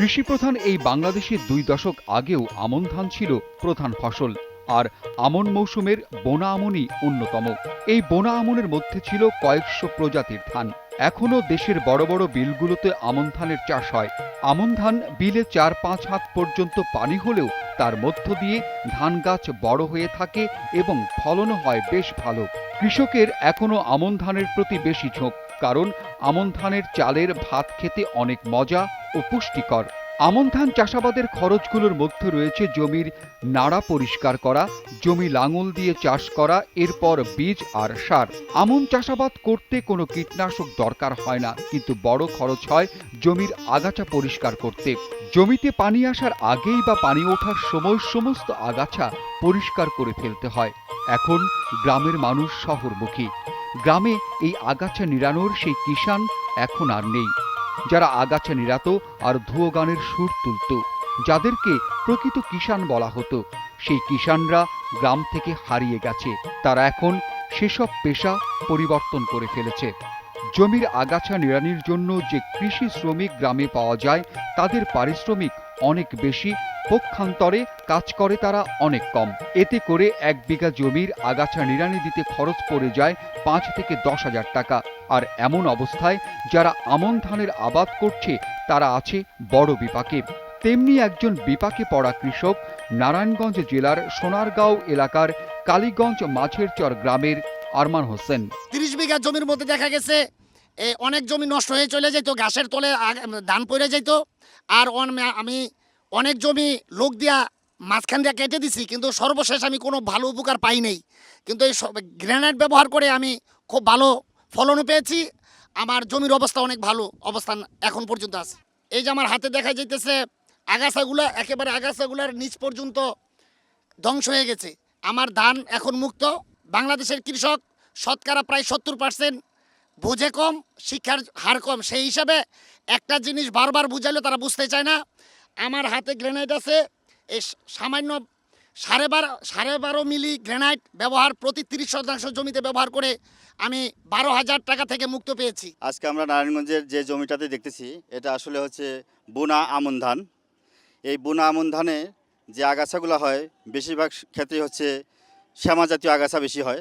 কৃষিপ্রধান এই বাংলাদেশে দুই দশক আগেও আমন ধান ছিল প্রধান ফসল, আর আমন মৌসুমের বোনা আমনই অন্যতম। এই বোনা আমনের মধ্যে ছিল কয়েকশো প্রজাতির ধান। এখনও দেশের বড় বড় বিলগুলোতে আমন ধানের চাষ হয়। আমন ধান বিলে চার পাঁচ হাত পর্যন্ত পানি হলেও তার মধ্য দিয়ে ধান গাছ বড় হয়ে থাকে এবং ফলনও হয় বেশ ভালো। কৃষকের এখনও আমন ধানের প্রতি বেশি ঝোঁক। কারণ আমন ধানের চালের ভাত খেতে অনেক মজা ও পুষ্টিকর। আমন ধান চাষাবাদের খরচগুলোর মধ্যে রয়েছে জমির নাড়া পরিষ্কার করা, জমি লাঙল দিয়ে চাষ করা, এরপর বীজ আর সার। আমন চাষাবাদ করতে কোনো কীটনাশক দরকার হয় না, কিন্তু বড় খরচ হয় জমির আগাছা পরিষ্কার করতে। জমিতে পানি আসার আগেই বা পানি ওঠার সময় সমস্ত আগাছা পরিষ্কার করে ফেলতে হয়। এখন গ্রামের মানুষ শহরমুখী। গ্রামে এই আগাছা নিরানোর সেই কিষান এখন আর নেই। যারা আগাছা নিরাত আর ধুয়ো গানের সুর তুলত, যাদেরকে প্রকৃত কিষান বলা হতো, সেই কিষানরা গ্রাম থেকে হারিয়ে গেছে। তারা এখন সেসব পেশা পরিবর্তন করে ফেলেছে। জমির আগাছা নিড়ানির জন্য যে কৃষি শ্রমিক গ্রামে পাওয়া যায়, তাদের পারিশ্রমিক অনেক বেশি, পক্ষান্তরে কাজ করে তারা অনেক কম। এতে করে এক বিঘা জমির আগাছা নিড়ানি দিতে খরচ পড়ে যায় পাঁচ থেকে দশ হাজার টাকা। আর এমন অবস্থায় যারা আমন ধানের আবাদ করছে, তারা আছে বড় বিপাকে। তেমনি একজন বিপাকে পড়া কৃষক নারায়ণগঞ্জ জেলার সোনারগাঁও এলাকার কালীগঞ্জ মাছের চর গ্রামের আরমান হোসেন। তিরিশ বিঘা জমির মধ্যে দেখা গেছে অনেক জমি নষ্ট হয়ে চলে যেত, ঘাসের তলে ধান পড়ে যেত। আর আমি অনেক জমি লোক দিয়া মাঝখান দিয়ে কেটে দিছি, কিন্তু সর্বশেষ আমি কোনো ভালো উপকার পাই নাই। কিন্তু এই গ্রেনাইট ব্যবহার করে আমি খুব ভালো ফলনও পেয়েছি। আমার জমির অবস্থা অনেক ভালো, অবস্থান এখন পর্যন্ত আছে। এই যে আমার হাতে দেখা যাইতেছে, আগাছাগুলো, একেবারে আগাছাগুলার নিচ পর্যন্ত ধ্বংস হয়ে গেছে। আমার ধান এখন মুক্ত। বাংলাদেশের কৃষক শতকরা প্রায় সত্তর পার্সেন্ট বোঝে কম, শিক্ষার হার কম। সেই হিসাবে একটা জিনিস বারবার বুঝাইলেও তারা বুঝতে চায় না। আমার হাতে গ্রেনাইট আছে, এই সামান্য সাড়ে বারো সাড়ে বারো মিলি গ্রেনাইট ব্যবহার প্রতি তিরিশ শতাংশ জমিতে ব্যবহার করে আমি বারো হাজার টাকা থেকে মুক্ত পেয়েছি। আজকে আমরা নারায়ণগঞ্জের যে জমিটাতে দেখতেছি, এটা আসলে হচ্ছে বোনা আমন ধান। এই বোনা আমন ধানে যে আগাছাগুলো হয়, বেশিরভাগ ক্ষেত্রেই হচ্ছে শ্যামা জাতীয় আগাছা বেশি হয়।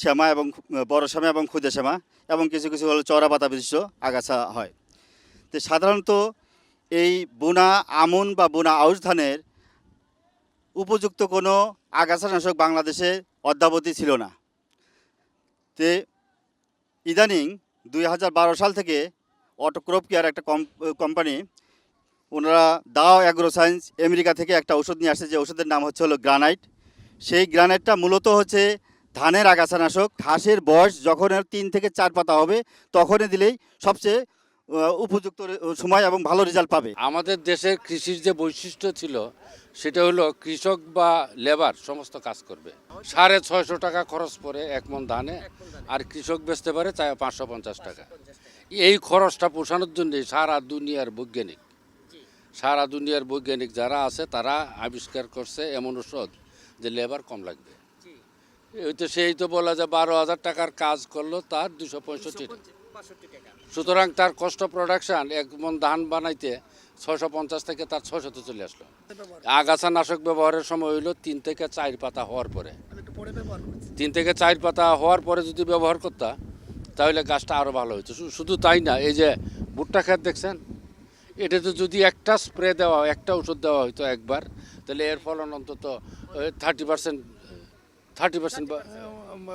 শ্যামা এবং বড় শ্যামা এবং ক্ষুদে শ্যামা এবং কিছু কিছু হলো চওড়া পাতা বিশিষ্ট আগাছা হয়। তো সাধারণত এই বোনা আমন বা বোনা আউশ ধানের উপযুক্ত কোনো আগাছানাশক বাংলাদেশে অদ্যাবধি ছিল না। তে ইদানিং দুই হাজার বারো সাল থেকে অটোক্রপ কেয়ার একটা কম কোম্পানি, ওনারা দাও অ্যাগ্রো সায়েন্স আমেরিকা থেকে একটা ওষুধ নিয়ে আসছে, যে ওষুধের নাম হচ্ছে হলো গ্রানাইট। সেই গ্রানাইটটা মূলত হচ্ছে ধানের আগাছানাশক ঘাসের বয়স যখন তিন থেকে চার পাতা হবে, তখনই দিলেই সবচেয়ে উপযুক্ত সময় এবং ভালো রেজাল্ট পাবে। আমাদের দেশের কৃষির যে বৈশিষ্ট্য ছিল, সেটা হলো কৃষক বা লেবার সমস্ত কাজ করবে। সাড়ে ছয়শো টাকা খরচ পড়ে এক মন ধানে, আর কৃষক বেচতে পারে চাই পাঁচশো পঞ্চাশ টাকা। এই খরচটা পোষানোর জন্য সারা দুনিয়ার বৈজ্ঞানিক, সারা দুনিয়ার বৈজ্ঞানিক যারা আছে, তারা আবিষ্কার করছে এমন ওষুধ যে লেবার কম লাগবে। তো সেই তো বলা যায় বারো হাজার টাকার কাজ করল তার দুশো পঁয়ষট্টি সুতরাং তার কষ্ট প্রোডাকশন এক মন ধান বানাইতে ছয়শো পঞ্চাশ থেকে তার ছয়শতে চলে আসলো। আগাছা নাশক ব্যবহারের সময় হইল তিন থেকে চার পাতা হওয়ার পরে। তিন থেকে চার পাতা হওয়ার পরে যদি ব্যবহার করতা তাহলে গাছটা আরও ভালো হতো শুধু তাই না এই যে ভুট্টা খেত দেখছেন এটাতে যদি একটা স্প্রে দেওয়া হয়, একটা ওষুধ দেওয়া হতো একবার তাহলে এর ফলন অন্তত থার্টি পার্সেন্ট থার্টি পার্সেন্ট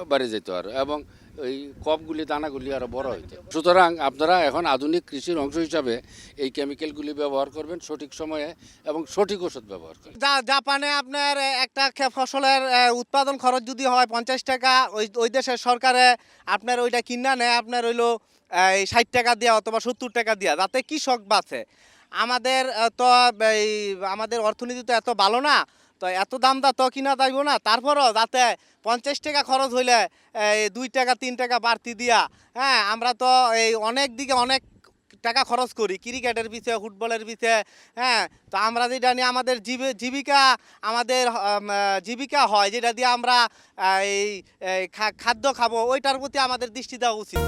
বাড়ে যেত আর এবং ওই কপগুলি দানাগুলি আরও বড় হইতো। সুতরাং আপনারা এখন আধুনিক কৃষির অংশ হিসাবে এই কেমিক্যালগুলি ব্যবহার করবেন সঠিক সময়ে এবং সঠিক ওষুধ ব্যবহার করবেন। জা- জাপানে আপনার একটা ফসলের উৎপাদন খরচ যদি হয় পঞ্চাশ টাকা ওই ওই দেশের সরকারে আপনার ওইটা কিনা নেয় আপনার হইল এই ষাট টাকা দেওয়া অথবা সত্তর টাকা দেওয়া যাতে কৃষক বাঁচে। আমাদের তো এই আমাদের অর্থনীতি তো এত ভালো না তো এত দাম দা তো কিনা যাইব না। তারপরও যাতে পঞ্চাশ টাকা খরচ হইলে, এই দুই টাকা, তিন টাকা বাড়তি দিয়া হ্যাঁ আমরা তো এই অনেক দিকে অনেক টাকা খরচ করি, ক্রিকেটের পিছিয়ে ফুটবলের পিছিয়ে হ্যাঁ তো আমরা যেটা নিয়ে আমাদের জীবে- জীবিকা, আমাদের জীবিকা হয়, যেটা দিয়ে আমরা এই খাদ্য খাব, ওইটার প্রতি আমাদের দৃষ্টি দেওয়া উচিত।